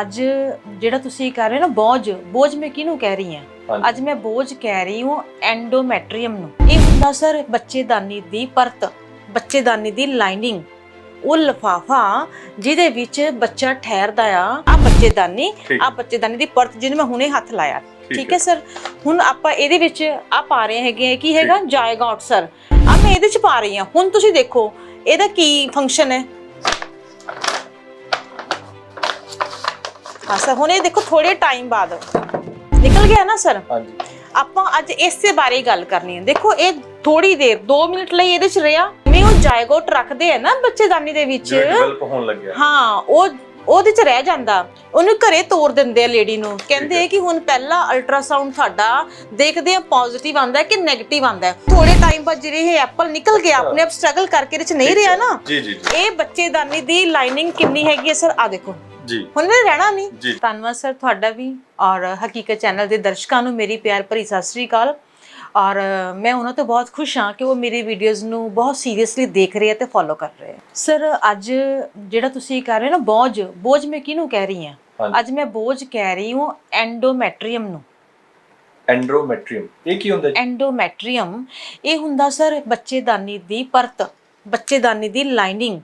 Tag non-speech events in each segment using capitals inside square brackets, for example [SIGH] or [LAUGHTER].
ਅੱਜ ਜਿਹੜਾ ਤੁਸੀਂ ਕਰ ਰਹੇ ਹੋ ਨਾ ਬੋਝ ਬੋਝ ਮੈਂ ਕਿਹਨੂੰ ਕਹਿ ਰਹੀ ਹਾਂ? ਅੱਜ ਮੈਂ ਬੋਝ ਕਹਿ ਰਹੀ ਹਾਂ ਐਂਡੋਮੈਟਰੀਅਮ ਨੂੰ। ਇਹ ਹੁੰਦਾ ਸਰ ਬੱਚੇਦਾਨੀ ਦੀ ਪਰਤ ਬੱਚੇਦਾਨੀ ਦੀ ਲਾਈਨਿੰਗ। ਉਹ ਲਫਾਫਾ ਜਿਹਦੇ ਵਿੱਚ ਬੱਚਾ ਠਹਿਰਦਾ ਆ ਆ ਬੱਚੇਦਾਨੀ ਆ ਬੱਚੇਦਾਨੀ ਦੀ ਪਰਤ ਜਿਹਨੂੰ ਮੈਂ ਹੁਣੇ ਹੱਥ ਲਾਇਆ। ਠੀਕ ਹੈ। ਸਰ? ਹੁਣ ਆਪਾਂ ਇਹਦੇ ਵਿੱਚ ਆ ਪਾ ਰਹੇ ਹੈਗੇ ਕੀ ਹੈਗਾ? Zygote sir. ਆ ਮੈਂ ਇਹਦੇ ਚ ਪਾ ਰਹੀ ਹਾਂ। ਹੁਣ ਤੁਸੀਂ ਦੇਖੋ ਇਹਦਾ ਕੀ ਫੰਕਸ਼ਨ ਹੈ? ਹਾਂ ਸਰ ਹੁਣ ਇਹ ਦੇਖੋ ਥੋੜੇ ਟਾਈਮ ਬਾਅਦ। ਨਿਕਲ ਗਿਆ ਨਾ ਸਰ? ਹਾਂਜੀ। ਆਪਾਂ ਅੱਜ ਇਸੇ ਬਾਰੇ ਗੱਲ ਕਰਨੀ ਹੈ। ਦੇਖੋ ਇਹ ਥੋੜੀ ਦੇਰ 2 ਮਿੰਟ ਲਈ ਇਹਦੇ ਚ ਰਿਹਾ। ਮੈਂ ਉਹ ਜਾਇਗੋਟ ਰੱਖਦੇ ਆ ਨਾ ਬੱਚੇਦਾਨੀ ਦੇ ਵਿੱਚ। ਡਿਵੈਲਪ ਹੋਣ ਲੱਗਿਆ। ਹਾਂ ਉਹ ਉਹਦੇ ਚ ਰਹਿ ਜਾਂਦਾ। ਉਹਨੂੰ ਘਰੇ ਤੋੜ ਦਿੰਦੇ ਆ ਲੇਡੀ ਨੂੰ। ਕਹਿੰਦੇ ਆ ਕਿ ਹੁਣ ਪਹਿਲਾ ਅਲਟਰਾਸਾਊਂਡ ਤੁਹਾਡਾ ਦੇਖਦੇ ਆ ਪੋਜ਼ਿਟਿਵ ਆਂਦਾ ਕਿ 네ਗੇਟਿਵ ਆਂਦਾ। ਥੋੜੇ ਟਾਈਮ ਬਾਅਦ ਜਿਹੜੇ ਇਹ ਐਪਲ ਨਿਕਲ ਗਿਆ ਆਪਣੇ ਆਪ ਸਟਰਗਲ ਕਰਕੇ ਇਹਦੇ ਚ ਨਹੀਂ ਰਿਹਾ ਨਾ। ਜੀ ਜੀ ਜੀ। ਇਹ ਬੱਚੇਦਾਨੀ ਦੀ ਲਾਈਨਿੰਗ ਕਿੰਨੀ ਹੈਗੀ ਹੈ ਸਰ? ਆ ਦੇਖੋ। ਜੀ। ਹੁਣ ਇਹ ਰਹਿਣਾ ਨਹੀਂ। ਧੰਨਵਾਦ ਸਰ ਤੁਹਾਡਾ ਵੀ ਔਰ ਹਕੀਕਤ ਚੈਨਲ ਦੇ ਦਰਸ਼ਕਾਂ ਨੂੰ ਮੇਰੀ ਪਿਆਰ ਭਰੀ ਸਤਿ ਸ੍ਰੀ ਅਕਾਲ। ਔਰ ਮੈਂ ਉਹਨਾਂ ਤੋਂ ਬਹੁਤ ਖੁਸ਼ ਹਾਂ ਕਿ ਉਹ ਮੇਰੀ ਵੀਡੀਓਜ਼ ਨੂੰ ਬਹੁਤ ਸੀਰੀਅਸਲੀ ਦੇਖ ਰਹੇ ਆ ਤੇ ਫੋਲੋ ਕਰ ਰਹੇ ਆ। ਸਰ ਅੱਜ ਜਿਹੜਾ ਤੁਸੀਂ ਕਰ ਰਹੇ ਹੋ ਨਾ ਬੋਝ ਬੋਝ ਮੈਂ ਕਿਹਨੂੰ ਕਹਿ ਰਹੀ ਹਾਂ? ਅੱਜ ਮੈਂ ਬੋਝ ਕਹਿ ਰਹੀ ਹਾਂ ਐਂਡੋਮੈਟਰੀਅਮ ਨੂੰ। ਐਂਡਰੋਮੈਟਰੀਅਮ ਇਹ ਕੀ ਹੁੰਦਾ ਜੀ? ਐਂਡੋਮੈਟਰੀਅਮ ਇਹ ਹੁੰਦਾ ਸਰ ਬੱਚੇਦਾਨੀ ਦੀ ਪਰਤ ਬੱਚੇਦਾਨੀ ਦੀ ਲਾਈਨਿੰਗ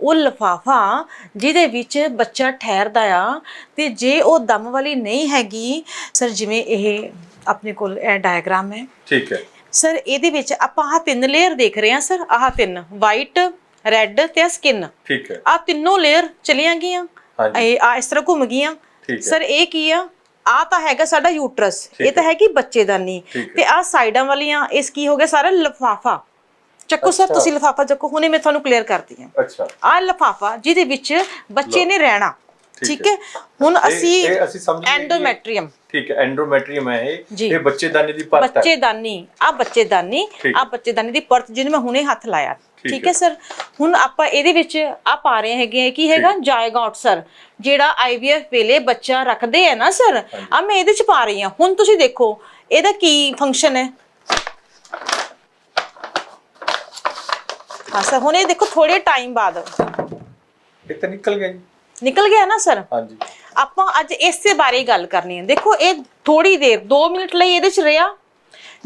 ਉਹ ਲਫਾਫਾ ਜਿਹਦੇ ਵਿੱਚ ਬੱਚਾ ਠਹਿਰਦਾ ਆ ਤੇ ਜੇ ਉਹ ਦਮ ਵਾਲੀ ਨਹੀਂ ਹੈਗੀ ਸਰ ਜਿਵੇਂ ਇਹ ਆਪਣੇ ਕੋਲ ਇਹ ਡਾਇਗਰਾਮ ਹੈ। ਠੀਕ ਹੈ। ਸਰ ਇਹਦੇ ਵਿੱਚ ਆਪਾਂ ਆਹ ਤਿੰਨ ਲੇਅਰ ਦੇਖ ਰਹੇ ਹਾਂ ਸਰ ਆਹ ਤਿੰਨ ਵਾਈਟ ਰੈੱਡ ਤੇ ਸਕਿਨ ਠੀਕ ਹੈ। ਆਹ ਤਿੰਨੋਂ ਲੇਅਰ ਚਲੀਆਂ ਗਈਆਂ। ਇਹ ਆ ਇਸ ਤਰ੍ਹਾਂ ਘੁੰਮ ਗਈਆਂ। ਸਰ ਇਹ ਕੀ ਆ? ਆ ਤਾਂ ਹੈਗਾ ਸਾਡਾ ਯੂਟਰਸ ਇਹ ਤਾਂ ਹੈ। ਕਿ ਬੱਚੇਦਾਨੀ। ਤੇ ਆ ਸਾਈਡਾਂ ਵਾਲੀਆਂ ਇਸ ਕੀ ਹੋ ਗਿਆ? ਸਾਰਾ ਲਫਾਫਾ। ਚੱਕੋ ਸਰ। ਤੁਸੀਂ ਲਫਾਫਾ ਚੱਕੋ ਹੁਣੇ ਮੈਂ ਤੁਹਾਨੂੰ ਕਲੀਅਰ ਕਰਦੀ ਹਾਂ। ਅੱਛਾ। ਆ ਲਫਾਫਾ ਜਿਹਦੇ ਵਿੱਚ ਬੱਚੇ ਨੇ ਰਹਿਣਾ ਠੀਕ ਹੈ। ਹੁਣ ਅਸੀਂ ਇਹ ਅਸੀਂ ਸਮਝ ਗਏ ਕਿ- ਐਂਡੋਮੈਟਰੀਅਮ ਠੀਕ ਹੈ ਐਂਡਰੋਮੈਟਰੀਅਮ ਹੈ ਇਹ। ਇਹ ਬੱਚੇਦਾਨੀ ਦੀ ਪਰਤ ਹੈ। ਬੱਚੇਦਾਨੀ ਆ ਬੱਚੇਦਾਨੀ। ਆ ਬੱਚੇਦਾਨੀ ਦੀ ਪਰਤ ਜਿਹਨੂੰ ਮੈਂ ਹੁਣੇ ਹੱਥ ਲਾਇਆ। ਠੀਕ ਹੈ। ਸਰ? ਹੁਣ ਆਪਾਂ ਇਹਦੇ ਵਿੱਚ ਆ ਪਾ ਰਹੇ ਹੈਗੇ ਕੀ ਹੈਗਾ? Zygote sir. ਜਿਹੜਾ ਆਈਵੀਐਫ ਵੇਲੇ ਬੱਚਾ ਰੱਖਦੇ ਆ ਨਾ ਸਰ ਆ ਮੈਂ ਇਹਦੇ ਚ ਪਾ ਰਹੀ ਹਾਂ। ਹੁਣ ਤੁਸੀਂ ਦੇਖੋ ਇਹਦਾ ਕੀ ਫੰਕਸ਼ਨ ਹੈ? ਹਾਂ ਸਰ ਹੁਣ ਇਹ ਦੇਖੋ ਥੋੜੇ ਟਾਈਮ ਬਾਅਦ। ਇਹ ਤਾਂ ਨਿਕਲ ਗਿਆ ਜੀ। ਨਿਕਲ ਗਿਆ ਨਾ ਸਰ ਹਾਂਜੀ। ਆਪਾਂ ਅੱਜ ਇਸੇ ਬਾਰੇ ਹੀ ਗੱਲ ਕਰਨੀ ਹੈ। ਦੇਖੋ ਇਹ ਥੋੜੀ ਦੇਰ 2 ਮਿੰਟ ਲਈ ਇਹਦੇ ਚ ਰਿਹਾ।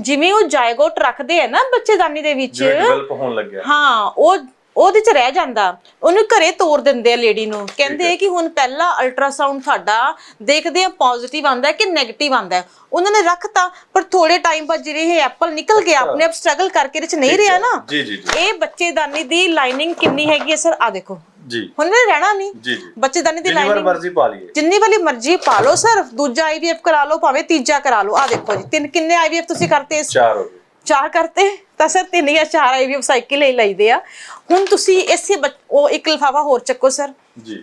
ਜਿਵੇਂ ਉਹ ਜਾਇਗੋਟ ਰੱਖਦੇ ਆ ਨਾ ਬੱਚੇਦਾਨੀ ਦੇ ਵਿੱਚ। ਜੋ ਡਿਵੈਲਪ ਹੋਣ ਲੱਗਿਆ। ਹਾਂ ਉਹ ਉਹਦੇ ਚ ਰਹਿ ਜਾਂਦਾ। ਉਹਨੂੰ ਘਰੇ ਤੋੜ ਦਿੰਦੇ ਆ ਲੇਡੀ ਨੂੰ। ਕਹਿੰਦੇ ਆ ਕਿ ਹੁਣ ਪਹਿਲਾ ਅਲਟਰਾਸਾਊਂਡ ਤੁਹਾਡਾ ਦੇਖਦੇ ਆ ਪੋਜ਼ਿਟਿਵ ਆਂਦਾ ਕਿ 네ਗੇਟਿਵ ਆਂਦਾ ਉਹਨਾਂ ਨੇ ਰੱਖਤਾ ਪਰ ਥੋੜੇ ਟਾਈਮ ਬਾਅਦ ਜਿਹੜੇ ਇਹ ਐਪਲ ਨਿਕਲ ਗਿਆ ਆਪਣੇ ਆਪ ਸਟਰਗਲ ਕਰਕੇ ਇਹਦੇ ਚ ਨਹੀਂ ਰਿਹਾ ਨਾ। ਜੀ ਜੀ ਇਹ ਬੱਚੇਦਾਨੀ ਦੀ ਲਾਈਨਿੰਗ ਕਿੰਨੀ ਹੈਗੀ ਹੈ ਸਰ ਆ ਦੇਖੋ। ਜੀ। ਹੁਣ ਇਹ ਰਹਿਣਾ ਨਹੀਂ। ਜੀ ਜੀ। ਬੱਚੇਦਾਨੀ ਦੀ ਜਿੰਨੀ ਵਾਰ ਲਾਈਨਿੰਗ ਮਰਜ਼ੀ ਪਾ ਲਈਏ। ਜਿੰਨੀ ਵਾਲੀ ਮਰਜ਼ੀ ਪਾ ਲਓ ਸਰ ਦੂਜਾ ਆਈਵੀਐਫ ਕਰਾ ਲਓ ਭਾਵੇਂ ਤੀਜਾ ਕਰਾ ਲਓ। ਆ ਦੇਖੋ ਜੀ ਤਿੰਨ ਕਿੰਨੇ ਆਈਵੀਐਫ ਤੁਸੀਂ ਕਰਤੇ ਇਸ ਚਾਰ ਹੋ ਗਏ। ਚਾਰ ਕਰਤੇ ਤਾਂ ਸਰ ਤਿੰਨ ਜਾਂ ਚਾਰ ਆਈਵੀਐਫ ਸਾਈਕਲ ਹੀ ਲਈਦੇ ਆ। ਹੁਣ ਤੁਸੀਂ ਇਸੇ ਉਹ ਇੱਕ ਲਿਫਾਫਾ ਹੋਰ ਚੱਕੋ ਸਰ। ਜੀ।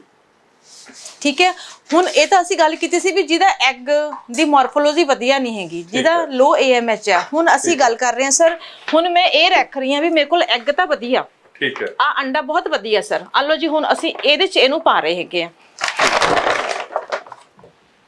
ਠੀਕ ਹੈ? ਹੁਣ ਇਹ ਤਾਂ ਅਸੀਂ ਗੱਲ ਕੀਤੀ ਸੀ ਵੀ ਜਿਹਦਾ ਐਗ ਦੀ ਮਾਰਫੋਲੋਜੀ ਵਧੀਆ ਨਹੀਂ ਹੈਗੀ ਜਿਹਦਾ ਹੈ। ਲੋ ਏਐਮਐਚ ਆ। ਹੁਣ ਅਸੀਂ ਗੱਲ ਕਰ ਰਹੇ ਹਾਂ ਸਰ। ਹੁਣ ਮੈਂ ਇਹ ਰੱਖ ਰਹੀ ਹਾਂ ਵੀ ਮੇਰੇ ਕੋਲ ਐਗ ਤਾਂ ਵਧੀਆ। ਠੀਕ ਹੈ। ਆ ਅੰਡਾ ਬਹੁਤ ਵਧੀਆ ਸਰ। ਆ ਲਓ ਜੀ ਹੁਣ ਅਸੀਂ ਇਹਦੇ ਚ ਇਹਨੂੰ ਪਾ ਰਹੇ ਹੈਗੇ ਆ।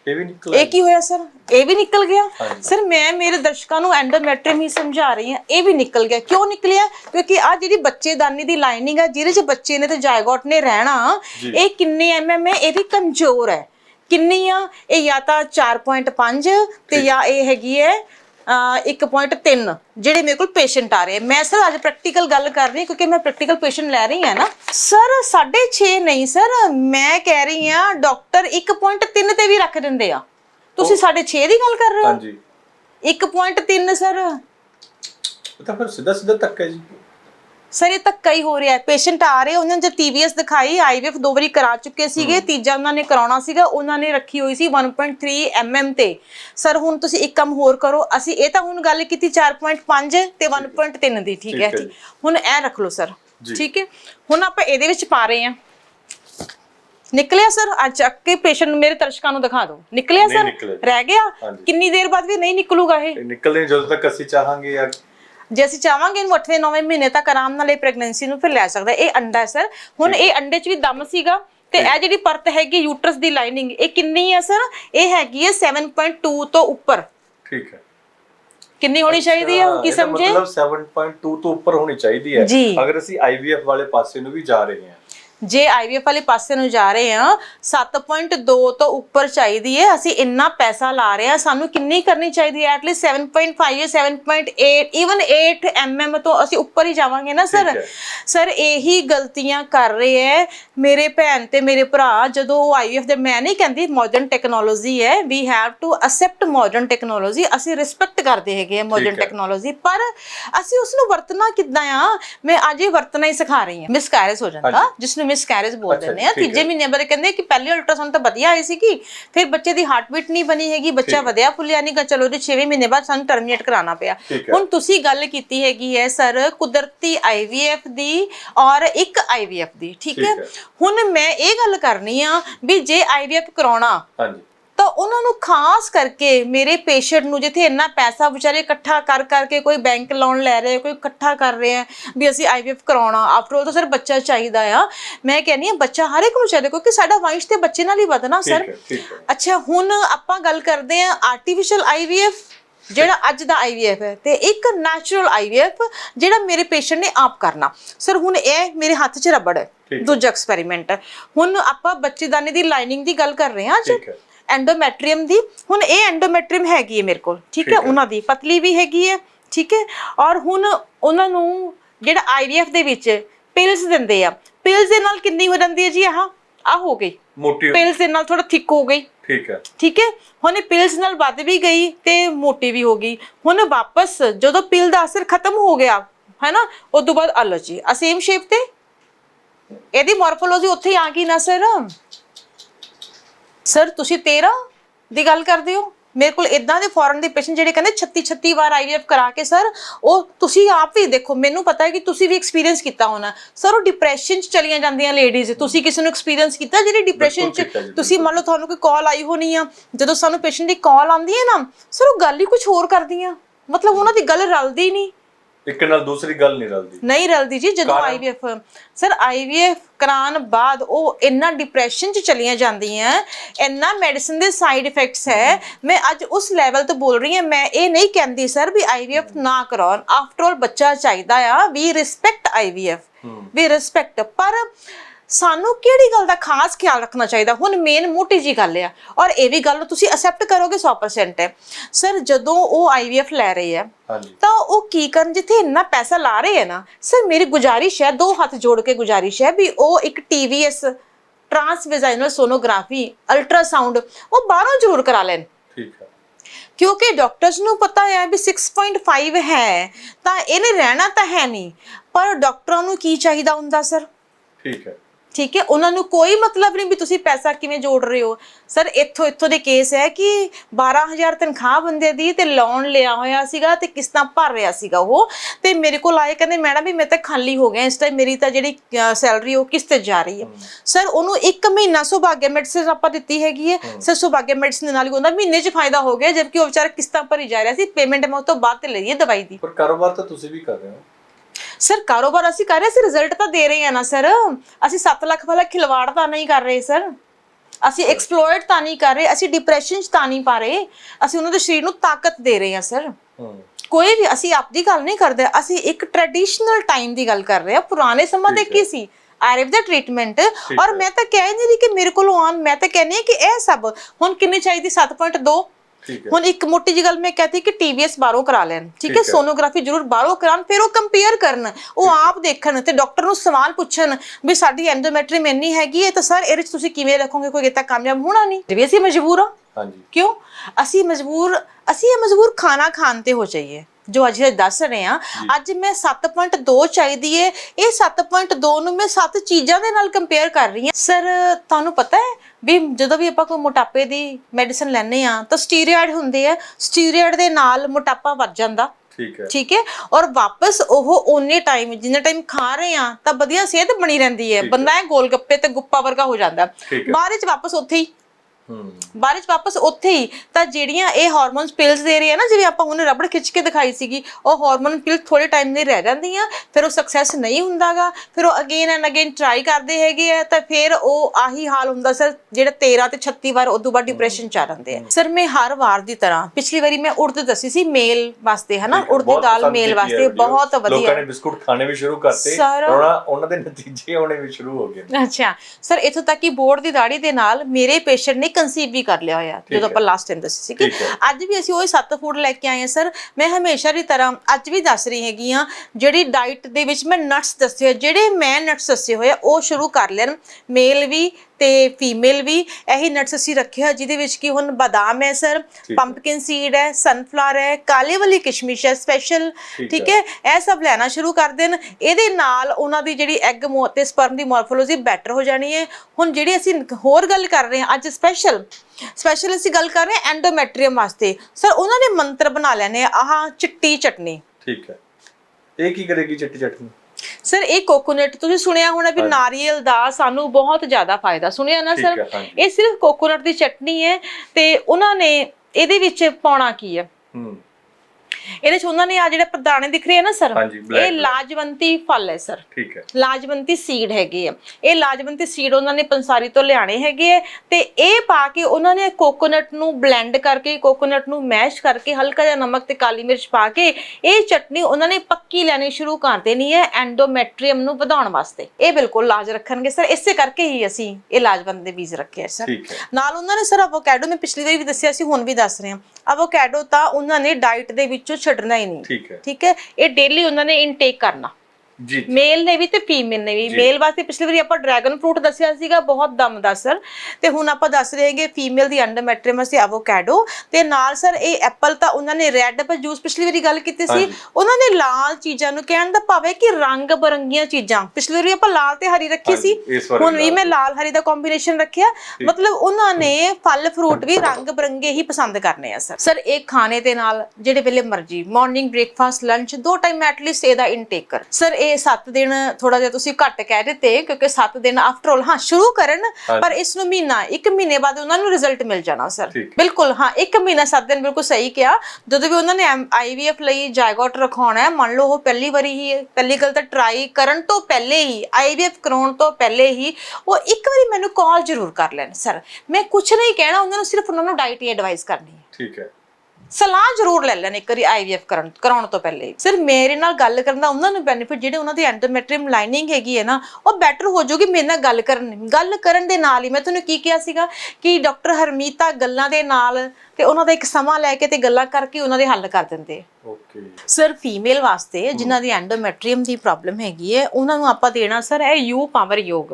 ਇਹ ਵੀ ਨਿਕਲ ਇਹ ਕੀ ਹੋਇਆ ਸਰ? ਇਹ ਵੀ ਨਿਕਲ ਗਿਆ। ਸਰ ਮੈਂ ਮੇਰੇ ਦਰਸ਼ਕਾਂ ਨੂੰ ਐਂਡੋਮੈਟਰੀਅਮ ਹੀ ਸਮਝਾ ਰਹੀ ਹਾਂ ਇਹ ਵੀ ਨਿਕਲ ਗਿਆ। ਕਿਉਂ ਨਿਕਲਿਆ? ਕਿਉਂਕਿ ਆ ਜਿਹੜੀ ਬੱਚੇਦਾਨੀ ਦੀ ਲਾਈਨਿੰਗ ਆ ਜਿਹਦੇ ਚ ਬੱਚੇ ਨੇ ਤੇ ਜਾਇਗੋਟ ਨੇ ਰਹਿਣਾ। ਇਹ ਕਿੰਨੇ ਐਮਐਮ ਹੈ? ਇਹ ਵੀ ਕਮਜ਼ੋਰ ਹੈ। ਕਿੰਨੀ ਆ? ਇਹ ਜਾਂ ਤਾਂ 4.5 ਤੇ ਜਾਂ ਇਹ ਹੈਗੀ ਹੈ 1.3 ਜਿਹੜੇ ਮੇਰੇ ਕੋਲ ਪੇਸ਼ੈਂਟ ਆ ਰਹੇ ਆ। ਮੈਂ ਸਰ ਅੱਜ ਪ੍ਰੈਕਟੀਕਲ ਗੱਲ ਕਰ ਰਹੀ ਕਿਉਂਕਿ ਮੈਂ ਪ੍ਰੈਕਟੀਕਲ ਪੇਸ਼ੈਂਟ ਲੈ ਰਹੀ ਹਾਂ ਨਾ। ਸਰ 6.5 ਨਹੀਂ ਸਰ ਮੈਂ ਕਹਿ ਰਹੀ ਹਾਂ ਡਾਕਟਰ 1.3 ਤੇ ਵੀ ਰੱਖ ਦਿੰਦੇ ਆ। ਤੁਸੀਂ 6.5 ਦੀ ਗੱਲ ਕਰ ਰਹੇ ਹੋ? ਹਾਂਜੀ। 1.3 ਸਰ ਤਾਂ ਫਿਰ ਸਿੱਧਾ ਸਿੱਧਾ ਤੱਕ ਹੈ ਜੀ। ਸਰ ਇਹ ਧੱਕਾ ਹੀ ਹੋ ਰਿਹਾ ਹੈ। ਪੇਸ਼ੈਂਟ ਆ ਰਹੇ ਉਹਨਾਂ ਨੇ ਟੀਵੀਐਸ ਦਿਖਾਈ ਆਈਵੀਐਫ ਦੋ ਵਾਰੀ ਕਰਾ ਚੁੱਕੇ ਸੀਗੇ। ਤੀਜਾ ਉਹਨਾਂ ਨੇ ਕਰਾਉਣਾ ਸੀਗਾ ਉਹਨਾਂ ਨੇ ਰੱਖੀ ਹੋਈ ਸੀ 1.3 mm ਤੇ। ਸਰ ਹੁਣ ਤੁਸੀਂ ਇੱਕ ਕੰਮ ਹੋਰ ਕਰੋ। ਅਸੀਂ ਇਹ ਤਾਂ ਹੁਣ ਗੱਲ ਕੀਤੀ 4.5 ਤੇ 1.3 ਦੀ ਠੀਕ ਹੈ। ਜੀ ਜੀ। ਹੁਣ ਇਹ ਰੱਖ ਲਓ ਸਰ ਜੀ। ਠੀਕ ਹੈ। ਹੁਣ ਆਪਾਂ ਇਹਦੇ ਵਿੱਚ ਪਾ ਰਹੇ ਹਾਂ। ਨਿਕਲਿਆ ਸਰ? ਅੱਜ ਚੱਕ ਕੇ ਪੇਸ਼ੈਂਟ ਮੇਰੇ ਦਰਸ਼ਕਾਂ ਨੂੰ ਦਿਖਾ ਦਿਓ। ਨਿਕਲਿਆ ਸਰ। ਰਹਿ ਗਿਆ। ਕਿੰਨੀ ਦੇਰ ਬਾਅਦ ਵੀ ਨਹੀਂ ਨਿਕਲੂਗਾ ਇਹ? ਇਹ ਨਿਕਲਦੇ ਜਦੋਂ ਤੱਕ ਅਸੀਂ ਚਾਹਾਂਗੇ ਯਾਰ। ਜੇ ਅਸੀਂ ਚਾਹਾਂਗੇ ਇਹਨੂੰ 8ਵੇਂ 9ਵੇਂ ਮਹੀਨੇ ਤੱਕ ਆਰਾਮ ਨਾਲ ਇਹ ਪ੍ਰੈਗਨੈਂਸੀ ਨੂੰ ਫਿਰ ਲੈ ਸਕਦਾ। ਇਹ ਅੰਡਾ ਸਰ ਹੁਣ ਇਹ ਅੰਡੇ 'ਚ ਵੀ ਦਮ ਸੀਗਾ ਤੇ ਇਹ ਜਿਹੜੀ ਪਰਤ ਹੈਗੀ ਯੂਟਰਸ ਦੀ ਲਾਈਨਿੰਗ ਇਹ ਕਿੰਨੀ ਹੈ ਸਰ ਇਹ ਹੈਗੀ ਹੈ 7.2 ਤੋਂ ਉੱਪਰ। ਠੀਕ ਹੈ। ਕਿੰਨੀ ਹੋਣੀ ਚਾਹੀਦੀ ਹੈ ਕੀ ਸਮਝੇ? ਮਤਲਬ 7.2 ਤੋਂ ਉੱਪਰ ਹੋਣੀ ਚਾਹੀਦੀ ਹੈ। ਅਗਰ ਅਸੀਂ ਆਈਵੀਐਫ ਵਾਲੇ ਪਾਸੇ ਨੂੰ ਵੀ ਜਾ ਰਹੇ ਹਾਂ ਜੇ ਆਈਵੀਐਫ ਵਾਲੇ ਪਾਸੇ ਨੂੰ ਜਾ ਰਹੇ ਆ 7.2 ਤੋਂ ਉੱਪਰ ਚਾਹੀਦੀ ਹੈ। ਅਸੀਂ ਇੰਨਾ ਪੈਸਾ ਲਾ ਰਹੇ ਆ ਸਾਨੂੰ ਕਿੰਨੀ ਕਰਨੀ ਚਾਹੀਦੀ ਹੈ? ਐਟਲੀਸਟ 7.5 ਜਾਂ 7.8 ਇਵਨ 8 ਐਮਐਮ ਤੋਂ ਅਸੀਂ ਉੱਪਰ ਹੀ ਜਾਵਾਂਗੇ ਨਾ ਸਰ ਹੈ। ਸਰ ਇਹੀ ਗਲਤੀਆਂ ਕਰ ਰਹੇ ਹੈ ਮੇਰੇ ਭੈਣ ਤੇ ਮੇਰੇ ਭਰਾ। ਜਦੋਂ ਆਈਵੀਐਫ ਦੇ ਮੈਂ ਨਹੀਂ ਕਹਿੰਦੀ ਮਾਡਰਨ ਟੈਕਨੋਲੋਜੀ ਹੈ। We have to accept modern technology ਅਸੀਂ ਰਿਸਪੈਕਟ ਕਰਦੇ ਹੈਗੇ ਆ ਮਾਡਰਨ ਹੈ। ਟੈਕਨੋਲੋਜੀ ਪਰ ਅਸੀਂ ਉਸ ਨੂੰ ਵਰਤਣਾ ਕਿੱਦਾਂ ਆ? ਮੈਂ ਅੱਜ ਇਹ ਵਰਤਣਾ ਹੀ ਸਿਖਾ ਰਹੀ ਹਾਂ। ਮਿਸਕੈਰੇਜ ਹੋ ਜਾਂਦਾ। ਜਿਸ ਨੂੰ ਮਿਸਕੈਰੇਜ ਬੋਲ ਦਿੰਦੇ ਆ ਤੀਜੇ। ਮਹੀਨੇ ਬਾਰੇ ਕਹਿੰਦੇ ਕਿ ਪਹਿਲੀ ਅਲਟਰਾਸਾਊਂਡ ਤਾਂ ਵਧੀਆ ਆਈ ਸੀਗੀ ਫਿਰ ਬੱਚੇ ਦੀ ਹਾਰਟਬੀਟ ਨਹੀਂ ਬਣੀ ਹੈਗੀ ਬੱਚਾ। ਵਧਿਆ ਫੁੱਲਿਆ ਨਹੀਂ ਚਲੋ ਜੀ 6ਵੇਂ ਮਹੀਨੇ ਬਾਅਦ ਸਾਨੂੰ ਟਰਮੀਨੇਟ ਕਰਾਉਣਾ ਪਿਆ। ਹੁਣ ਤੁਸੀਂ ਗੱਲ ਕੀਤੀ ਹੈਗੀ ਹੈ ਸਰ ਕੁਦਰਤੀ ਆਈਵੀਐਫ ਦੀ ਔਰ ਇੱਕ ਆਈਵੀਐਫ ਦੀ ਠੀਕ ਹੈ। ਹੁਣ ਮੈਂ ਇਹ ਗੱਲ ਕਰਨੀ ਆ ਵੀ ਜੇ ਆਈਵੀਐਫ ਕਰਾਉਣਾ ਹਾਂਜੀ ਤਾਂ ਉਹਨਾਂ ਨੂੰ ਖਾਸ ਕਰਕੇ ਮੇਰੇ ਪੇਸ਼ੈਂਟ ਨੂੰ ਜਿੱਥੇ ਇੰਨਾ ਪੈਸਾ ਵਿਚਾਰੇ ਇਕੱਠਾ ਕਰ ਕਰਕੇ ਕੋਈ ਬੈਂਕ ਲੋਨ ਲੈ ਰਿਹਾ ਕੋਈ ਇਕੱਠਾ ਕਰ ਰਿਹਾ ਵੀ ਅਸੀਂ ਆਈਵੀਐਫ ਕਰਾਉਣਾ ਆਫਟਰ ਆਲ ਤਾਂ ਸਰ ਬੱਚਾ ਚਾਹੀਦਾ ਆ। ਮੈਂ ਕਹਿੰਨੀ ਆ ਬੱਚਾ ਹਰ ਇੱਕ ਨੂੰ ਚਾਹੀਦਾ ਕਿਉਂਕਿ ਸਾਡਾ ਵੰਸ਼ ਤੇ ਬੱਚੇ ਨਾਲ ਹੀ ਵਧਣਾ ਸਰ ਹੈ ਹੈ। ਅੱਛਾ ਹੁਣ ਆਪਾਂ ਗੱਲ ਕਰਦੇ ਆ ਆਰਟੀਫੀਸ਼ੀਅਲ ਆਈਵੀਐਫ ਜਿਹੜਾ ਅੱਜ ਦਾ ਆਈਵੀਐਫ ਹੈ ਤੇ ਇੱਕ ਨੈਚੁਰਲ ਆਈਵੀਐਫ ਜਿਹੜਾ ਮੇਰੇ ਪੇਸ਼ੈਂਟ ਨੇ ਆਪ ਕਰਨਾ। ਸਰ ਹੁਣ ਇਹ ਮੇਰੇ ਹੱਥ 'ਚ ਰਬੜ ਹੈ ਹੈ। ਦੂਜਾ ਐਕਸਪੈਰੀਮੈਂਟ ਹੁਣ ਆਪਾਂ ਬੱਚੇਦਾਨੀ ਦੀ ਲਾਈਨਿੰਗ ਦੀ ਗੱਲ ਕਰ ਰਹੇ ਹਾਂ ਅੱਜ। ਹੈ। ਐਂਡੋਮੈਟਰੀਅਮ ਦੀ। ਹੁਣ ਇਹ ਐਂਡੋਮੈਟਰੀਅਮ ਹੈਗੀ ਹੈ ਮੇਰੇ ਕੋਲ ਠੀਕ ਹੈ। ਉਹਨਾਂ ਦੀ ਪਤਲੀ ਵੀ ਹੈਗੀ ਹੈ ਠੀਕ ਹੈ? ਔਰ ਹੁਣ ਉਹਨਾਂ ਨੂੰ ਜਿਹੜਾ ਆਈਵੀਐਫ ਦੇ ਵਿੱਚ ਪਿਲਸ ਦਿੰਦੇ ਆ। ਪਿਲਸ ਦੇ ਨਾਲ ਕਿੰਨੀ ਹੋ ਜਾਂਦੀ ਹੈ ਜੀ ਆਹ? ਆ ਹੋ ਗਈ। ਮੋਟੀ ਪਿਲਸ ਦੇ ਨਾਲ ਥੋੜਾ ਥਿਕ ਹੋ ਗਈ। ਠੀਕ ਹੈ। ਠੀਕ ਹੈ? ਹੁਣ ਇਹ ਪਿਲਸ ਨਾਲ ਵੱਧ ਵੀ ਗਈ ਤੇ ਮੋਟੀ ਵੀ ਹੋ ਗਈ। ਹੁਣ ਵਾਪਸ ਜਦੋਂ ਪਿਲ ਦਾ ਅਸਰ ਖਤਮ ਹੋ ਗਿਆ ਹੈ ਨਾ ਉਸ ਤੋਂ ਬਾਅਦ ਅਲਰਜੀ ਆ ਸੇਮ ਸ਼ੇਪ ਤੇ? ਇਹਦੀ ਮਾਰਫੋਲੋਜੀ ਉੱਥੇ ਆ ਗਈ ਨਾ ਸਰ ਸਰ ਤੁਸੀਂ 13 ਦੀ ਗੱਲ ਕਰਦੇ ਹੋ? ਮੇਰੇ ਕੋਲ ਇਦਾਂ ਦੇ ਫੋਰਨ ਦੇ ਪੇਸ਼ੈਂਟ ਜਿਹੜੇ ਕਹਿੰਦੇ 36 36 ਵਾਰ ਆਈਵੀਐਫ ਕਰਾ ਕੇ ਸਰ ਉਹ ਤੁਸੀਂ ਆਪ ਵੀ ਦੇਖੋ ਮੈਨੂੰ ਪਤਾ ਹੈ ਕਿ ਤੁਸੀਂ ਵੀ ਐਕਸਪੀਰੀਅੰਸ ਕੀਤਾ ਹੋਣਾ। ਸਰ ਉਹ ਡਿਪਰੈਸ਼ਨ ਚ ਚਲੀਆਂ ਜਾਂਦੀਆਂ ਲੇਡੀਜ਼ ਤੁਸੀਂ ਕਿਸੇ ਨੂੰ ਐਕਸਪੀਰੀਅੰਸ ਕੀਤਾ ਜਿਹੜੀ ਡਿਪਰੈਸ਼ਨ ਚ? ਤੁਸੀਂ ਮੰਨ ਲਓ ਤੁਹਾਨੂੰ ਕੋਈ ਕਾਲ ਆਈ ਹੋਣੀ ਆ ਜਦੋਂ ਸਾਨੂੰ ਪੇਸ਼ੈਂਟ ਦੀ ਕਾਲ ਆਉਂਦੀ ਹੈ ਨਾ ਸਰ ਉਹ ਗੱਲ ਹੀ ਕੁਝ ਹੋਰ ਕਰਦੀਆਂ। ਮਤਲਬ ਉਹਨਾਂ ਦੀ ਗੱਲ ਰਲਦੀ ਨਹੀਂ। ਇੱਕ ਨਾਲ ਦੂਸਰੀ ਗੱਲ ਨਹੀਂ ਰਲਦੀ। ਨਹੀਂ ਰਲਦੀ ਜੀ ਜਦੋਂ? ਆਈਵੀਐਫ ਸਰ ਆਈਵੀਐਫ ਕਰਾਉਣ ਬਾਅਦ ਉਹ ਇੰਨਾ ਡਿਪਰੈਸ਼ਨ ਚ ਚਲੀਆਂ ਜਾਂਦੀਆਂ ਇੰਨਾ ਮੈਡੀਸਿਨ ਦੇ ਸਾਈਡ ਇਫੈਕਟਸ ਹੈ ਮੈਂ ਅੱਜ ਉਸ ਲੈਵਲ ਤੋਂ ਬੋਲ ਰਹੀ ਹਾਂ ਮੈਂ ਇਹ ਨਹੀਂ ਕਹਿੰਦੀ ਸਰ ਵੀ ਆਈਵੀਐਫ ਨਾ ਕਰਾਉਣ। ਆਫਟਰ ਆਲ ਬੱਚਾ ਚਾਹੀਦਾ ਆ we respect IVF we respect ਪਰ ਸਾਨੂੰ ਕਿਹੜੀ ਗੱਲ ਦਾ ਖਾਸ ਖਿਆਲ ਰੱਖਣਾ ਚਾਹੀਦਾ? ਹੁਣ ਮੇਨ ਮੋਟੀ ਜੀ ਗੱਲ ਆ। ਔਰ ਇਹ ਵੀ ਗੱਲ ਤੁਸੀਂ ਅਸੈਪਟ ਕਰੋਗੇ 100% ਹੈ। ਸਰ ਜਦੋਂ ਉਹ ਆਈਵੀਐਫ ਲੈ ਰਹੇ ਆ ਹਾਂਜੀ। ਤਾਂ ਉਹ ਕੀ ਕਰਨ ਜਿੱਥੇ ਇੰਨਾ ਪੈਸਾ ਲਾ ਰਹੇ ਹੈ ਨਾ? ਸਰ ਮੇਰੀ ਗੁਜ਼ਾਰਿਸ਼ ਹੈ ਦੋ ਹੱਥ ਜੋੜ ਕੇ ਗੁਜ਼ਾਰਿਸ਼ ਹੈ ਵੀ ਉਹ ਇੱਕ TVS transvaginal sonography ultrasound ਉਹ ਬਾਹਰੋਂ ਜ਼ਰੂਰ ਕਰਾ ਲੈਣ। ਠੀਕ ਹੈ। ਕਿਉਂਕਿ ਡਾਕਟਰਸ ਨੂੰ ਪਤਾ ਹੈ ਵੀ 6.5 ਹੈ ਤਾਂ ਇਹਨੇ ਰਹਿਣਾ ਤਾਂ ਹੈ ਨਹੀਂ। ਪਰ ਡਾਕਟਰਾਂ ਨੂੰ ਕੀ ਚਾਹੀਦਾ ਹੁੰਦਾ ਸਰ ਠੀਕ ਹੈ। ਠੀਕ ਹੈ? ਉਹਨਾਂ ਨੂੰ ਕੋਈ ਮਤਲਬ ਨਹੀਂ ਵੀ ਤੁਸੀਂ ਪੈਸਾ ਕਿਵੇਂ ਜੋੜ ਰਹੇ ਹੋ। ਸਰ ਇੱਥੋਂ ਇੱਥੋਂ ਦੇ ਕੇਸ ਹੈ ਕਿ 12000 ਤਨਖਾਹ ਬੰਦੇ ਦੀ ਤੇ ਲੋਨ ਲਿਆ ਹੋਇਆ ਸੀਗਾ ਤੇ ਕਿਸ਼ਤਾਂ ਭਰ ਰਿਹਾ ਸੀਗਾ ਉਹ। ਤੇ ਮੇਰੇ ਕੋਲ ਆਏ ਕਹਿੰਦੇ ਮੈਡਮ ਵੀ ਮੈਂ ਤਾਂ ਖਾਲੀ ਹੋ ਗਿਆ। ਇਸ ਟਾਈਮ ਮੇਰੀ ਤਾਂ ਜਿਹੜੀ ਸੈਲਰੀ ਉਹ ਕਿਸ ਤੇ ਜਾ ਰਹੀ ਹੈ। ਸਰ ਉਹਨੂੰ 1 ਮਹੀਨਾ ਸੁਭਾਗਿਆ ਮੈਡੀਸਿਨ ਆਪਾਂ ਦਿੱਤੀ ਹੈਗੀ ਹੈ। ਸਰ ਸੁਭਾਗਿਆ ਮੈਡੀਸਿਨ ਦੇ ਨਾਲ ਹੀ ਉਹਦਾ ਮਹੀਨੇ 'ਚ ਫਾਇਦਾ ਹੋ ਗਿਆ ਜਦਕਿ ਉਹ ਵਿਚਾਰਾ ਕਿਸ਼ਤਾਂ ਭਰੀ ਜਾ ਰਿਹਾ ਸੀ। ਪੇਮੈਂਟ ਮੈਂ ਉਹ ਤੋਂ ਬਾਅਦ ਤੇ ਲਈ ਹੈ ਦਵਾਈ ਦੀ। ਪਰ ਕਾਰੋਬਾਰ ਤਾਂ ਤੁਸੀਂ ਵੀ ਕਰ ਰਹੇ ਹੋ। ਸਰ ਕਾਰੋਬਾਰ ਅਸੀਂ ਕਰ ਰਹੇ ਸੀ ਰਿਜ਼ਲਟ ਤਾਂ ਦੇ ਰਹੇ ਹਾਂ ਨਾ ਸਰ। ਅਸੀਂ 7 ਲੱਖ ਵਾਲਾ ਖਿਲਵਾੜ ਤਾਂ ਨਹੀਂ ਕਰ ਰਹੇ ਸਰ। ਅਸੀਂ ਐਕਸਪਲੋਇਟ ਤਾਂ ਨਹੀਂ ਕਰ ਰਹੇ ਅਸੀਂ ਡਿਪਰੈਸ਼ਨ ਚ ਤਾਂ ਨਹੀਂ ਪਾ ਰਹੇ। ਅਸੀਂ ਉਹਨਾਂ ਦੇ ਸਰੀਰ ਨੂੰ ਤਾਕਤ ਦੇ ਰਹੇ ਹਾਂ ਸਰ। ਕੋਈ ਵੀ ਅਸੀਂ ਆਪਦੀ ਗੱਲ ਨਹੀਂ ਕਰਦੇ। ਅਸੀਂ ਇੱਕ ਟ੍ਰੈਡੀਸ਼ਨਲ ਟਾਈਮ ਦੀ ਗੱਲ ਕਰ ਰਹੇ ਹਾਂ ਪੁਰਾਣੇ ਸਮਾਂ ਦੇ ਕੀ। ਸੀ? ਆਰਵ ਦਾ ਟ੍ਰੀਟਮੈਂਟ ਔਰ। ਮੈਂ ਤਾਂ ਕਹਿ ਨਹੀਂ ਰਹੀ ਕਿ ਮੇਰੇ ਕੋਲ ਆਉਣ ਮੈਂ ਤਾਂ ਕਹਿੰਨੀ ਹਾਂ ਕਿ ਇਹ ਸਭ। ਹੁਣ ਕਿੰਨੀ ਚਾਹੀਦੀ? 7.2 ਠੀਕ ਹੈ ਹੁਣ ਇੱਕ ਮੋਟੀ ਜੀ ਗੱਲ ਮੈਂ ਕਹਤੀ ਕਿ ਟੀਵੀਐਸ ਬਾਹਰੋਂ ਕਰਾ ਲੈਣ। ਠੀਕ ਹੈ। ਸੋਨੋਗ੍ਰਾਫੀ ਜ਼ਰੂਰ ਬਾਹਰੋਂ ਕਰਾਉਣ ਫਿਰ ਉਹ ਕੰਪੇਅਰ ਕਰਨ ਉਹ ਆਪ ਦੇਖਣ ਤੇ ਡਾਕਟਰ ਨੂੰ ਸਵਾਲ ਪੁੱਛਣ ਵੀ ਸਾਡੀ ਐਂਡੋਮੈਟਰੀਮ ਇੰਨੀ ਹੈਗੀ ਹੈ ਤਾਂ ਸਰ ਇਹਦੇ 'ਚ ਤੁਸੀਂ ਕਿਵੇਂ ਰੱਖੋਗੇ ਕੋਈ ਕਿਤਾ ਕਾਮਯਾਬ ਹੋਣਾ ਨਹੀਂ। ਵੀ ਅਸੀਂ ਮਜਬੂਰ ਹਾਂ। ਹਾਂਜੀ। ਕਿਉਂ? ਅਸੀਂ ਮਜਬੂਰ ਅਸੀਂ ਇਹ ਮਜਬੂਰ ਖਾਣਾ ਖਾਣ ਤੇ ਹੋ ਜਾਈਏ। ਜੋ ਅੱਜ ਇਹ ਦੱਸ ਰਹੇ ਆ ਅੱਜ ਮੈਂ 7.2 ਚਾਹੀਦੀ ਏ। ਇਹ 7.2 ਨੂੰ ਮੈਂ 7 ਚੀਜ਼ਾਂ ਦੇ ਨਾਲ ਕੰਪੇਅਰ ਕਰ ਰਹੀ ਹਾਂ। ਸਰ ਤੁਹਾਨੂੰ ਪਤਾ ਹੈ ਵੀ ਜਦੋਂ ਵੀ ਆਪਾਂ ਕੋਈ ਮੋਟਾਪੇ ਦੀ ਮੈਡੀਸਿਨ ਲੈਣੇ ਆ ਤਾਂ ਸਟੀਰੋਇਡ ਹੁੰਦੇ ਆ। ਸਟੀਰੋਇਡ ਦੇ ਨਾਲ ਮੋਟਾਪਾ ਵੱਧ ਜਾਂਦਾ। ਠੀਕ ਹੈ। ਠੀਕ ਹੈ? ਔਰ ਵਾਪਸ ਉਹ ਓਨੇ ਟਾਈਮ ਜਿੰਨੇ ਟਾਈਮ ਖਾ ਰਹੇ ਆ ਤਾਂ ਵਧੀਆ ਸਿਹਤ ਬਣੀ ਰਹਿੰਦੀ ਹੈ। ਬੰਦਾ ਇਹ ਗੋਲ ਗੱਪੇ ਤੇ ਗੁੱਪਾ ਵਰਗਾ ਹੋ ਜਾਂਦਾ। ਬਾਅਦ ਵਿੱਚ ਵਾਪਸ ਉੱਥੇ ਹੀ ਹੂੰ ਬਾਰਿਸ਼ ਵਾਪਸ ਉੱਥੇ ਹੀ ਤਾਂ ਜਿਹੜੀਆਂ ਇਹ ਹਾਰਮੋਨਸ ਪਿਲਸ ਦੇ ਰਹੀ ਨਾ ਜਿਵੇਂ ਆਪਾਂ ਹੁਣ ਰਬੜ ਖਿੱਚ ਕੇ ਦਿਖਾਈ ਸੀਗੀ ਉਹ ਹਾਰਮੋਨ ਪਿਲ ਥੋੜੇ ਟਾਈਮ ਲਈ ਰਹਿ ਜਾਂਦੀਆਂ ਫਿਰ ਉਹ ਸਕਸੈਸ ਨਹੀਂ ਹੁੰਦਾਗਾ ਫਿਰ ਉਹ ਅਗੇਨ ਐਂਡ ਅਗੇਨ ਟਰਾਈ ਕਰਦੇ ਹੈਗੇ ਆ ਤਾਂ ਫਿਰ ਉਹ ਆਹੀ ਹਾਲ ਹੁੰਦਾ ਸਰ ਜਿਹੜਾ 13 ਤੇ 36 ਵਾਰ ਉਦੋਂ ਬਾਅਦ ਡਿਪਰੈਸ਼ਨ ਚ ਆ ਜਾਂਦੇ ਆ। ਸਰ ਮੈਂ ਹਰ ਵਾਰ ਦੀ ਤਰ੍ਹਾਂ ਪਿਛਲੀ ਵਾਰੀ ਮੈਂ ਉੜਦ ਦੱਸੀ ਸੀ ਮੇਲ ਵਾਸਤੇ ਹਨਾ? ਉੜਦ ਦਾਲ ਮੇਲ ਵਾਸਤੇ। ਬਹੁਤ ਵਧੀਆ। ਲੋਕਾਂ ਨੇ ਬਿਸਕੁਟ ਖਾਣੇ ਵੀ ਸ਼ੁਰੂ ਕਰਤੇ ਉਹਨਾਂ ਉਹਨਾਂ ਦੇ ਨਤੀਜੇ ਆਉਣੇ ਵੀ ਸ਼ੁਰੂ ਹੋ ਗਏ। ਅੱਛਾ। ਸਰ ਇਥੋਂ ਤੱਕ ਕਿ ਬੋਰਡ ਦੀ ਦਾੜੀ ਦੇ ਨਾਲ ਮੇਰੇ ਪੇਸ਼ੈਂਟ ਨੇ ਕਨਸੀਵ ਵੀ ਕਰ ਲਿਆ ਹੋਇਆ ਜਦੋਂ ਆਪਾਂ ਲਾਸਟ ਟਾਈਮ ਦੱਸੀ ਸੀ ਕਿ। ਅੱਜ ਵੀ ਅਸੀਂ ਉਹ ਸੱਤ ਫੂਡ ਲੈ ਕੇ ਆਏ ਹਾਂ ਸਰ ਮੈਂ ਹਮੇਸ਼ਾ ਦੀ ਤਰ੍ਹਾਂ ਅੱਜ ਵੀ ਦੱਸ ਰਹੀ ਹੈਗੀ ਆ ਜਿਹੜੀ ਡਾਈਟ ਦੇ ਵਿੱਚ ਮੈਂ ਨਟਸ ਦੱਸੇ ਹੋਏ ਜਿਹੜੇ ਮੈਂ ਨਟਸ ਦੱਸੇ ਹੋਏ ਆ ਉਹ ਸ਼ੁਰੂ ਕਰ ਲੈਣ। ਮੇਲ ਵੀ ਤੇ ਫੀਮੇਲ ਵੀ ਇਹੀ ਨਟਸ ਅਸੀਂ ਰੱਖੇ ਹੋਏ ਜਿਹਦੇ ਵਿੱਚ ਕੀ ਹੁਣ ਬਾਦਾਮ ਹੈ ਸਰ। ਪੰਪਕਿਨ ਸੀਡ ਹੈ ਸਨਫਲਾਵਰ ਹੈ ਕਾਲੇ ਵਾਲੀ ਕਿਸ਼ਮਿਸ਼ ਹੈ ਸਪੈਸ਼ਲ ਠੀਕ ਹੈ। ਇਹ ਸਭ ਲੈਣਾ ਸ਼ੁਰੂ ਕਰ ਦੇਣ। ਇਹਦੇ ਨਾਲ ਉਹਨਾਂ ਦੀ ਜਿਹੜੀ ਐਗ ਤੇ ਸਪਰਮ ਦੀ ਮਾਰਫੋਲੋਜੀ ਬੈਟਰ ਹੋ ਜਾਣੀ ਹੈ। ਹੁਣ ਜਿਹੜੀ ਅਸੀਂ ਹੋਰ ਗੱਲ ਕਰ ਰਹੇ ਹਾਂ ਅੱਜ ਸਪੈਸ਼ਲ ਸਪੈਸ਼ਲ ਅਸੀਂ ਗੱਲ ਕਰ ਰਹੇ ਹਾਂ ਐਂਡੋਮੈਟਰੀਅਮ ਵਾਸਤੇ। ਸਰ ਉਹਨਾਂ ਨੇ ਮੰਤਰ ਬਣਾ ਲੈਣੇ ਆਹ ਚਿੱਟੀ ਚਟਨੀ। ਠੀਕ ਹੈ। ਇਹ ਕੀ ਕਰੇਗੀ ਚਿੱਟੀ ਚਟਨੀ? ਸਰ ਇਹ ਕੋਕੋਨਟ ਤੁਸੀਂ ਸੁਣਿਆ ਹੋਣਾ ਵੀ ਨਾਰੀਅਲ ਦਾ ਸਾਨੂੰ ਬਹੁਤ ਜ਼ਿਆਦਾ ਫਾਇਦਾ। ਸੁਣਿਆ ਨਾ ਸਰ। ਇਹ ਸਿਰਫ ਕੋਕੋਨਟ ਦੀ ਚਟਨੀ ਹੈ ਤੇ ਉਹਨਾਂ ਨੇ ਇਹਦੇ ਵਿੱਚ ਪਾਉਣਾ ਕੀ ਹੈ? ਹੂੰ। ਇਹਦੇ ਚ ਉਹਨਾਂ ਨੇ ਆ ਜਿਹੜੇ ਪ੍ਰਦਾਨੇ ਦਿਖ ਰਹੇ ਆ ਨਾ ਸਰ ਹਾਂਜੀ, black ਇਹ ਲਾਜਵੰਤੀ ਫਲ ਹੈ ਸਰ। ਠੀਕ ਹੈ। ਲਾਜਵੰਤੀ ਸੀਡ ਹੈਗੇ ਆ। ਇਹ ਲਾਜਵੰਤੀ ਸੀਡ ਉਹਨਾਂ ਨੇ ਪੰਸਾਰੀ ਤੋਂ ਲਿਆਣੇ ਹੈਗੇ ਆ ਤੇ ਇਹ ਪਾ ਕੇ ਉਹਨਾਂ ਨੇ ਕੋਕੋਨਟ ਨੂੰ ਬਲੈਂਡ ਕਰਕੇ ਕੋਕੋਨਟ ਨੂੰ ਮੈਸ਼ ਕਰਕੇ ਹਲਕਾ ਜਿਹਾ ਨਮਕ ਤੇ ਕਾਲੀ ਮਿਰਚ ਪਾ ਕੇ ਇਹ ਚਟਨੀ ਉਹਨਾਂ ਨੇ ਪੱਕੀ ਲੈਣੀ ਸ਼ੁਰੂ ਕਰ ਦੇਣੀ ਹੈ ਐਂਡੋਮੈਟਰੀਅਮ ਨੂੰ ਵਧਾਉਣ ਵਾਸਤੇ। ਇਹ ਬਿਲਕੁਲ ਲਾਜ ਰੱਖਣਗੇ ਸਰ ਇਸੇ ਕਰਕੇ ਹੀ ਅਸੀਂ ਇਹ ਲਾਜਵੰਤ ਦੇ ਬੀਜ ਰੱਖੇ ਆ ਸਰ। ਠੀਕ ਹੈ। ਨਾਲ ਉਹਨਾਂ ਨੇ ਸਰ ਅਵੋਕੈਡੋ ਮੈਂ ਪਿਛਲੀ ਵਾਰੀ ਵੀ ਦੱਸਿਆ ਸੀ ਹੁਣ ਵੀ ਦੱਸ ਰਹੇ। ਹਾਂ ਅਵੋਕੈਡੋ ਤਾਂ ਉਹਨਾਂ ਨੇ ਡਾਈਟ ਦੇ ਵਿੱਚੋਂ ਛੱਡਣਾ ਹੀ ਨਹੀਂ। ਠੀਕ ਹੈ। ਠੀਕ ਹੈ? ਇਹ ਡੇਲੀ ਉਹਨਾਂ ਨੇ ਇਨਟੇਕ ਕਰਨਾ। ਜੀ ਮੇਲ ਨੇ ਵੀ ਤੇ ਫੀਮੇਲ ਨੇ ਵੀ। ਮੇਲ ਵਾਸਤੇ ਪਿਛਲੀ ਵਾਰੀ ਆਪਾਂ ਡਰੈਗਨ ਫਰੂਟ ਦੱਸਿਆ ਸੀਗਾ ਬਹੁਤ ਦਮਦਾ ਸਰ ਤੇ ਹੁਣ ਆਪਾਂ ਦੱਸ ਰਹੇ ਹਾਂਗੇ ਫੀਮੇਲ ਦੀ ਐਂਡੋਮੈਟਰੀਅਮ ਵਾਸਤੇ ਐਵੋਕੈਡੋ ਤੇ ਨਾਲ ਸਰ ਇਹ ਐਪਲ ਤਾਂ ਉਹਨਾਂ ਨੇ ਰੈੱਡ ਐਪਲ ਜੂਸ ਪਿਛਲੀ ਵਾਰੀ ਗੱਲ ਕੀਤੀ ਸੀ। ਉਹਨਾਂ ਨੇ ਲਾਲ ਚੀਜ਼ਾਂ ਨੂੰ ਕਹਿਣ ਦਾ ਭਾਵ ਹੈ ਕਿ ਰੰਗ ਬਰੰਗੀਆਂ ਚੀਜ਼ਾਂ। ਪਿਛਲੀ ਵਾਰੀ ਆਪਾਂ ਲਾਲ ਤੇ ਹਰੀ ਰੱਖੀ ਸੀ। ਹੁਣ ਵੀ ਮੈਂ ਲਾਲ ਹਰੀ ਦਾ ਕੰਬੀਨੇਸ਼ਨ ਰੱਖਿਆ। ਮਤਲਬ ਉਹਨਾਂ ਨੇ ਫਲ ਫਰੂਟ ਵੀ ਰੰਗ ਬਰੰਗੇ ਹੀ ਪਸੰਦ ਕਰਨੇ ਆ ਸਰ ਸਰ ਇਹ ਖਾਣੇ ਦੇ ਨਾਲ ਜਿਹੜੇ ਵੇਲੇ ਮਰਜ਼ੀ ਮਾਰਨਿੰਗ ਬ੍ਰੇਕਫਾਸਟ ਲੰਚ ਦੋ ਟਾਈਮ ਐਟਲੀਸਟ ਇਹਦਾ ਇਨਟੇਕ ਕਰ। ਸਰ ਇਹ 7 ਦਿਨ ਥੋੜਾ ਜਿਹਾ ਤੁਸੀਂ ਘੱਟ ਕਹਿ ਦਿੱਤੇ ਕਿਉਂਕਿ 7 ਦਿਨ ਆਫਟਰ ਆਲ ਹਾਂ ਸ਼ੁਰੂ ਕਰਨ ਪਰ ਇਸ ਨੂੰ ਮਹੀਨਾ ਇੱਕ ਮਹੀਨੇ ਬਾਅਦ ਉਹਨਾਂ ਨੂੰ ਰਿਜ਼ਲਟ ਮਿਲ ਜਾਣਾ ਸਰ। ਬਿਲਕੁਲ ਹਾਂ ਇੱਕ ਮਹੀਨਾ 7 ਦਿਨ ਬਿਲਕੁਲ ਸਹੀ ਕਿਹਾ। ਜਦੋਂ ਵੀ ਉਹਨਾਂ ਨੇ ਆਈਵੀਐਫ ਲਈ ਜਾਇਗੋਟ ਰਖਾਉਣਾ ਹੈ ਮੰਨ ਲਓ ਉਹ ਪਹਿਲੀ ਵਾਰੀ ਹੀ ਪਹਿਲੀ ਗੱਲ ਤਾਂ ਟਰਾਈ ਕਰਨ ਤੋਂ ਪਹਿਲੇ ਹੀ ਆਈਵੀਐਫ ਕਰਾਉਣ ਤੋਂ ਪਹਿਲੇ ਹੀ ਉਹ ਇੱਕ ਵਾਰੀ ਮੈਨੂੰ ਕਾਲ ਜ਼ਰੂਰ ਕਰ ਲੈਣ ਸਰ ਮੈਂ ਕੁਝ ਨਹੀਂ ਕਹਿਣਾ ਉਹਨਾਂ ਨੂੰ ਸਿਰਫ ਉਹਨਾਂ ਨੂੰ ਡਾਈਟ ਹੀ ਐਡਵਾਈਸ ਕਰਨੀ ਹੈ। ਠੀਕ ਹੈ। ਸਲਾਹ ਜ਼ਰੂਰ ਲੈ ਲੈਣ ਇੱਕ ਵਾਰੀ ਆਈਵੀਐਫ ਕਰਨ, ਕਰਾਉਣ ਤੋਂ ਪਹਿਲੇ। ਸਰ ਮੇਰੇ ਨਾਲ ਗੱਲ ਕਰਨ ਦਾ ਉਹਨਾਂ ਨੂੰ ਬੈਨੀਫਿਟ ਜਿਹੜੇ ਉਹਨਾਂ ਦੀ ਐਂਡੋਮੈਟਰੀਅਮ ਲਾਈਨਿੰਗ ਹੈਗੀ ਹੈ ਨਾ, ਉਹ ਬੈਟਰ ਹੋ ਜਾਊਗੀ ਮੇਰੇ ਨਾਲ ਗੱਲ ਕਰਨ ਗੱਲ ਕਰਨ ਦੇ ਨਾਲ ਹੀ ਮੈਂ ਤੁਹਾਨੂੰ ਕੀ ਕਿਹਾ ਸੀਗਾ ਕਿ ਡਾਕਟਰ ਹਰਮੀਤਾ ਗੱਲਾਂ ਦੇ ਨਾਲ ਤੇ ਉਹਨਾਂ ਦਾ ਇੱਕ ਸਮਾਂ ਲੈ ਕੇ ਤੇ ਗੱਲਾਂ ਕਰਕੇ ਉਹਨਾਂ ਦੇ ਹੱਲ ਕਰ ਦਿੰਦੇ। ਓਕੇ ਸਰ ਫੀਮੇਲ ਵਾਸਤੇ ਜਿਨ੍ਹਾਂ ਦੀ ਐਂਡੋਮੈਟਰੀਅਮ ਦੀ ਪ੍ਰੋਬਲਮ ਹੈਗੀ ਹੈ ਉਹਨਾਂ ਨੂੰ ਆਪਾਂ ਦੇਣਾ ਸਰ ਹੈ ਯੂ ਪਾਵਰ ਯੋਗ।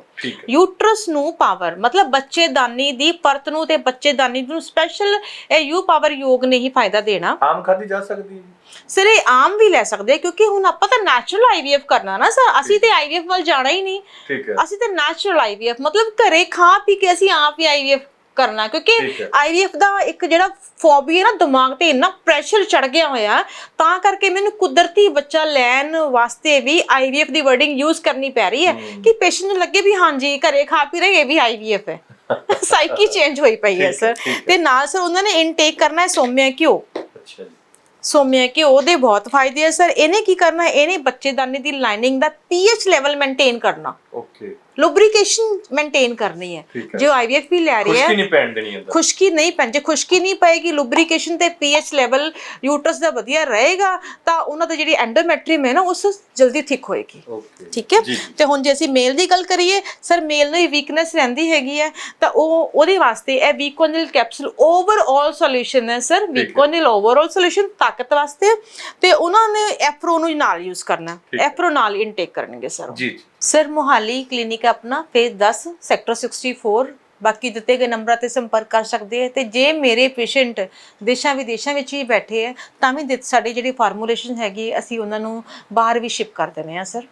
ਯੂਟਰਸ ਨੂੰ ਪਾਵਰ ਮਤਲਬ ਬੱਚੇਦਾਨੀ ਦੀ ਪਰਤ ਨੂੰ ਤੇ ਬੱਚੇਦਾਨੀ ਨੂੰ ਸਪੈਸ਼ਲ ਇਹ ਯੂ ਪਾਵਰ ਯੋਗ ਨੇ ਹੀ ਫਾਇਦਾ ਦੇਣਾ। ਆਮ ਖਾਦੀ ਜਾ ਸਕਦੀ ਹੈ ਸਰ ਇਹ ਆਮ ਵੀ ਲੈ ਸਕਦੇ ਆ ਕਿਉਂਕਿ ਹੁਣ ਆਪਾਂ ਤਾਂ ਨੈਚੁਰਲ ਆਈਵੀਐਫ ਕਰਨਾ ਨਾ ਸਰ ਅਸੀਂ ਤੇ ਆਈਵੀਐਫ ਵੱਲ ਜਾਣਾ ਹੀ ਨਹੀਂ। ਠੀਕ ਹੈ। ਅਸੀਂ ਤੇ ਨੈਚੁਰਲ ਆਈਵੀਐਫ ਮਤਲਬ ਘਰੇ ਖਾ ਪੀ ਕੇ ਅਸੀਂ ਆਪ ਹੀ ਆਈਵੀਐਫ ਕਰਨਾ ਕਿਉਂਕਿ ਠੀਕ ਹੈ। ਆਈਵੀਐਫ ਦਾ ਇੱਕ ਜਿਹੜਾ ਫੋਬੀਆ ਨਾ ਦਿਮਾਗ ਤੇ ਇੰਨਾ ਪ੍ਰੈਸ਼ਰ ਚੜ ਗਿਆ ਹੋਇਆ ਤਾਂ ਕਰਕੇ ਮੈਨੂੰ ਕੁਦਰਤੀ ਬੱਚਾ ਲੈਣ ਵਾਸਤੇ ਵੀ ਆਈਵੀਐਫ ਦੀ ਵਰਡਿੰਗ ਯੂਜ਼ ਕਰਨੀ ਪੈ ਰਹੀ ਹੈ ਕਿ ਪੇਸ਼ੈਂਟ ਨੂੰ ਲੱਗੇ ਵੀ ਹਾਂਜੀ ਘਰੇ ਖਾ ਪੀ ਰਹੇ ਇਹ ਵੀ ਆਈਵੀਐਫ ਹੈ। [LAUGHS] ਸਾਈਕੀ ਚੇਂਜ ਹੋਈ ਪਈ ਹੈ ਠੀਕ ਹੈ, ਸਰ ਠੀਕ ਹੈ। ਤੇ ਨਾਲ ਸਰ ਉਹਨਾਂ ਨੇ ਇਨਟੇਕ ਕਰਨਾ ਹੈ ਸੋਮਿਆ ਘਿਓ। ਅੱਛਾ ਜੀ। ਸੋਮਿਆ ਘਿਓ ਦੇ ਬਹੁਤ ਫਾਇਦੇ ਆ ਸਰ ਇਹਨੇ ਕੀ ਕਰਨਾ ਹੈ? ਇਹਨੇ ਬੱਚੇਦਾਨੀ ਦੀ ਲਾਈਨਿੰਗ ਦਾ ਪੀਐਚ ਲੈਵਲ ਮੇਨਟੇਨ ਕਰਨਾ। ਓਕੇ ਲੁਬਰੀਕੇਸ਼ਨ ਮੇਨਟੇਨ ਕਰਨੀ ਹੈ। ਠੀਕ ਹੈ। ਜੋ ਆਈਵੀਐਫ ਵੀ ਲੈ ਰਹੀ ਹੈ ਖੁਸ਼ਕੀ ਨਹੀਂ ਪੈਣ ਦੇਣੀ ਅੰਦਰ। ਖੁਸ਼ਕੀ ਨਹੀਂ ਪੈਣ ਜੇ ਖੁਸ਼ਕੀ ਨਹੀਂ ਪਏਗੀ ਲੁਬਰੀਕੇਸ਼ਨ ਤੇ ਪੀਐਚ ਲੈਵਲ ਯੂਟਰਸ ਦਾ ਵਧੀਆ ਰਹੇਗਾ ਤਾਂ ਉਹਨਾਂ ਦੀ ਜਿਹੜੀ ਐਂਡੋਮੈਟਰੀਅਮ ਹੈ ਨਾ ਉਸ ਜਲਦੀ ਥਿਕ ਹੋਏਗੀ। ਓਕੇ ਠੀਕ ਹੈ? ਜੀ। ਜੀ ਤੇ ਹੁਣ ਜੇ ਅਸੀਂ ਮੇਲ ਦੀ ਗੱਲ ਕਰੀਏ ਸਰ ਮੇਲ ਨੂੰ ਵੀਕਨੈਸ ਰਹਿੰਦੀ ਹੈਗੀ ਹੈ ਤਾਂ ਉਹ ਉਹਦੇ ਵਾਸਤੇ ਇਹ ਵੀਕੋਨਿਲ ਕੈਪਸੂਲ ਓਵਰਆਲ ਸੋਲੂਸ਼ਨ ਹੈ ਸਰ ਵੀਕੋਨਿਲ ਓਵਰਆਲ ਸੋਲੂਸ਼ਨ ਤਾਕਤ ਵਾਸਤੇ। ਤੇ ਉਹਨਾਂ ਨੇ ਐਫਰੋ ਨੂੰ ਨਾਲ ਯੂਜ਼ ਕਰਨਾ। ਠੀਕ ਹੈ। ਐਫਰੋ ਨਾਲ ਇਨਟੇਕ ਕਰਨਗੇ ਸਰ ਜੀ ਜੀ। ਸਰ ਮੋਹਾਲੀ ਕਲੀਨਿਕ ਆਪਣਾ ਫੇਜ਼ 10 ਸੈਕਟਰ 64 ਬਾਕੀ ਦਿੱਤੇ ਗਏ ਨੰਬਰਾਂ ਤੇ ਸੰਪਰਕ ਕਰ ਸਕਦੇ ਹੈ ਤੇ ਜੇ ਮੇਰੇ ਪੇਸ਼ੈਂਟ ਦੇਸ਼ਾਂ ਵਿਦੇਸ਼ਾਂ ਵਿੱਚ ਹੀ ਬੈਠੇ ਹੈ ਤਾਂ ਵੀ ਦਿੱਤ- ਸਾਡੀ ਜਿਹੜੀ ਫਾਰਮੂਲੇਸ਼ਨ ਹੈਗੀ ਹੈ, ਅਸੀਂ ਉਹਨਾਂ ਨੂੰ ਬਾਹਰ ਵੀ ਸ਼ਿਪ ਕਰ ਦਿੰਦੇ ਆ ਸਰ